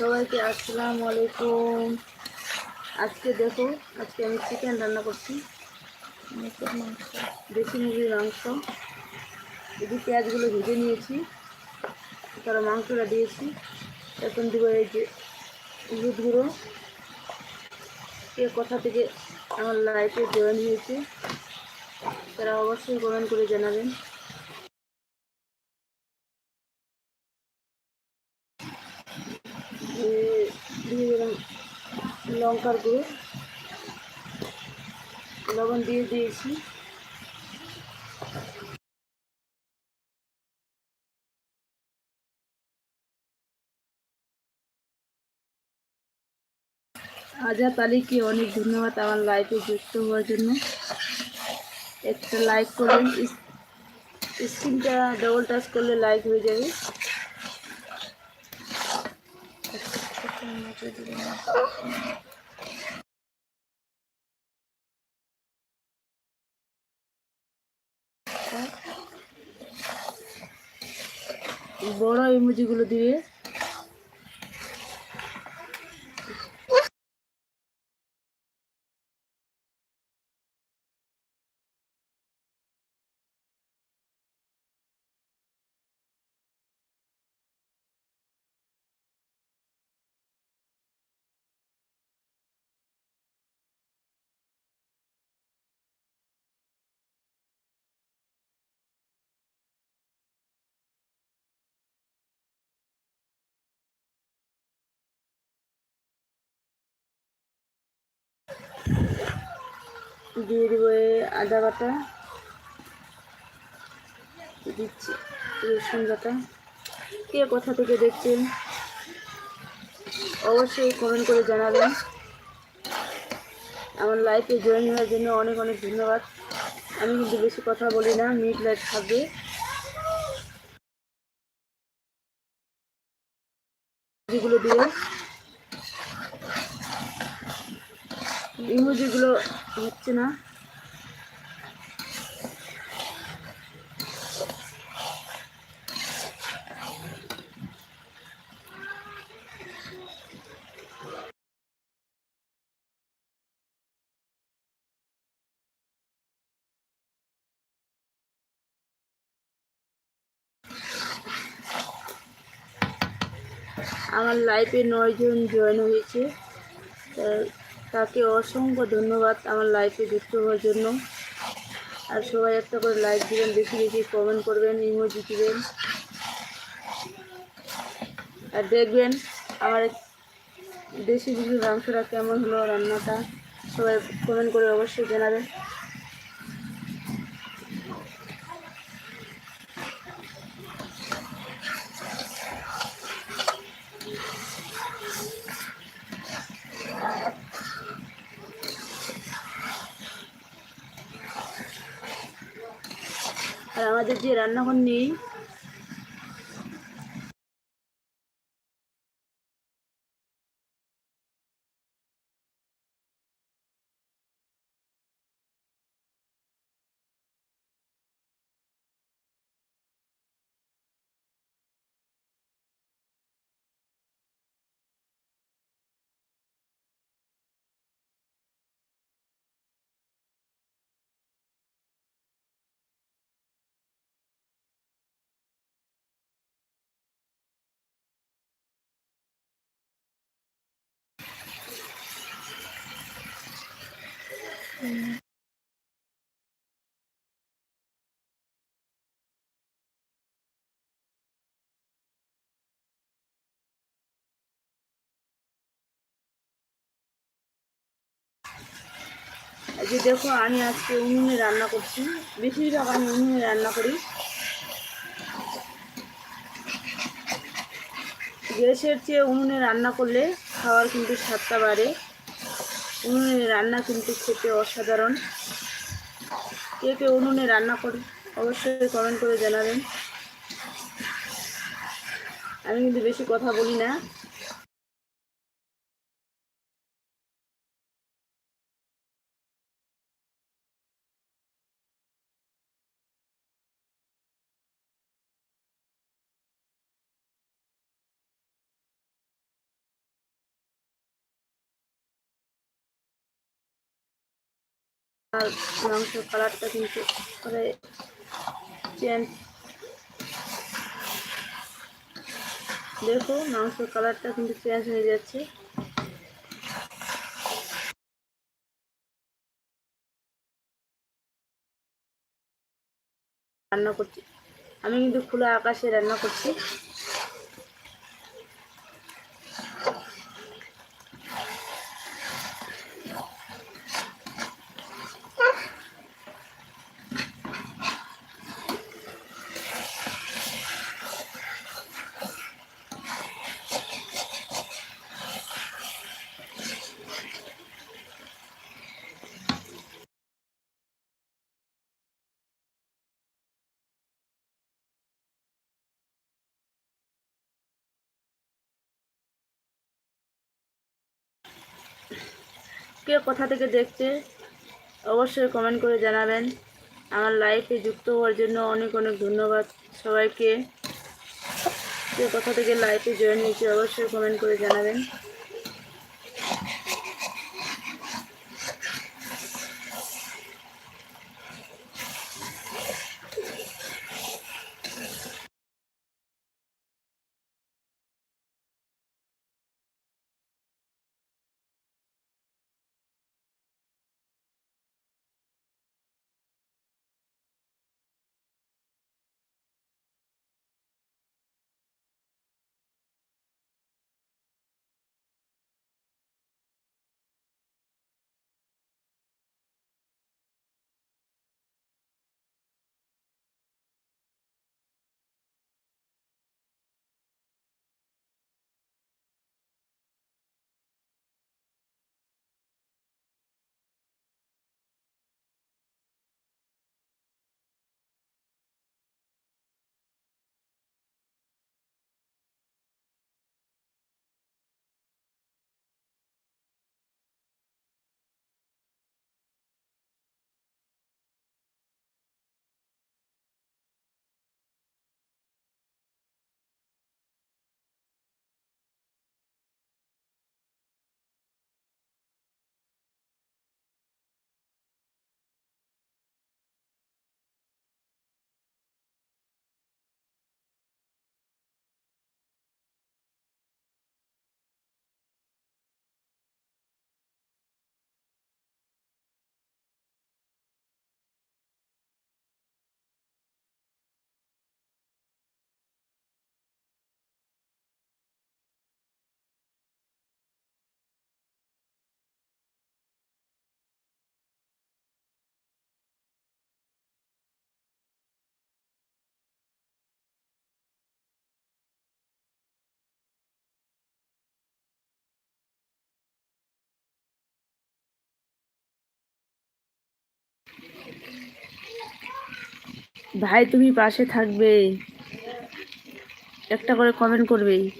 সবাইকে আসসালামু আলাইকুম। আজকে দেখো, আজকে আমি চিকেন রান্না করছি। দেশি মুরগির মাংস। যদি পেঁয়াজগুলো ভেজে নিয়েছি। তারা মাংসটা দিয়েছি। এখন দেবো এই যে হলুদ গুঁড়ো। কে কোথা থেকে আমার লাইফে জয়েন হয়েছে তারা অবশ্যই কমেন্ট করে জানাবেন। লঙ্কার গুঁড়ো লবণ দিয়ে দিয়েছি আজাদ আলীকে অনেক ধন্যবাদ আমার লাইফে যুক্ত হওয়ার জন্য একটা লাইক করবেন স্ক্রিনটা ডবল টাচ করলে লাইক হয়ে যাবে বড় ইমুজিগুলো দিয়ে দিয়ে দেবো আদা বাটা দিচ্ছি, রসুন বাটা। কে কোথা থেকে দেখছেন, অবশ্যই কমেন্ট করে জানাবেন। আমার লাইফে জয়েন হওয়ার জন্য অনেক অনেক ধন্যবাদ। আমি কিন্তু বেশি কথা বলি না মিট লাইট থাকবে। যেগুলো দিয়ে ইমোজিগুলো হচ্ছে না। আমার লাইফে নয়জন জয়েন হয়েছে। তাকে অসংখ্য ধন্যবাদ আমার লাইফে যুক্ত হওয়ার জন্য। আর সবাই একটা করে লাইক দিবেন, বেশি বেশি কমেন্ট করবেন ইমোজি দিবেন। আর দেখবেন আমার দেশি মুরগির মাংসটা কেমন হলো রান্নাটা। সবাই কমেন্ট করে অবশ্যই জানাবেন। আমাদের যে রান্নাঘর নেই যে দেখো, আমি আজকে উনুনে রান্না করছি। বেশিরভাগ আমি উনুনে রান্না করি। গ্যাসের চেয়ে উনুনে রান্না করলে খাওয়ার কিন্তু স্বাদটা বাড়ে। উনুনে রান্না কিন্তু খেতে অসাধারণ। কে কে উনুনে রান্না করে, অবশ্যই কমেন্ট করে জানাবেন। আমি কিন্তু বেশি কথা বলি না। আর মাংস কালারটা কিন্তু করে চেঞ্জ। দেখো মাংসের কালারটা কিন্তু চেঞ্জ হয়ে যাচ্ছে। রান্না করছি। আমি কিন্তু খোলা আকাশে রান্না করছি। কে কোথা থেকে দেখছে অবশ্যই কমেন্ট করে জানাবেন। আমার লাইফে যুক্ত হওয়ার জন্য অনেক অনেক ধন্যবাদ সবাইকে। কে কোথা থেকে লাইফে জয়েন হয়েছে, অবশ্যই কমেন্ট করে জানাবেন। ভাই তুমি পাশে থাকবে। একটা করে কমেন্ট করবেই।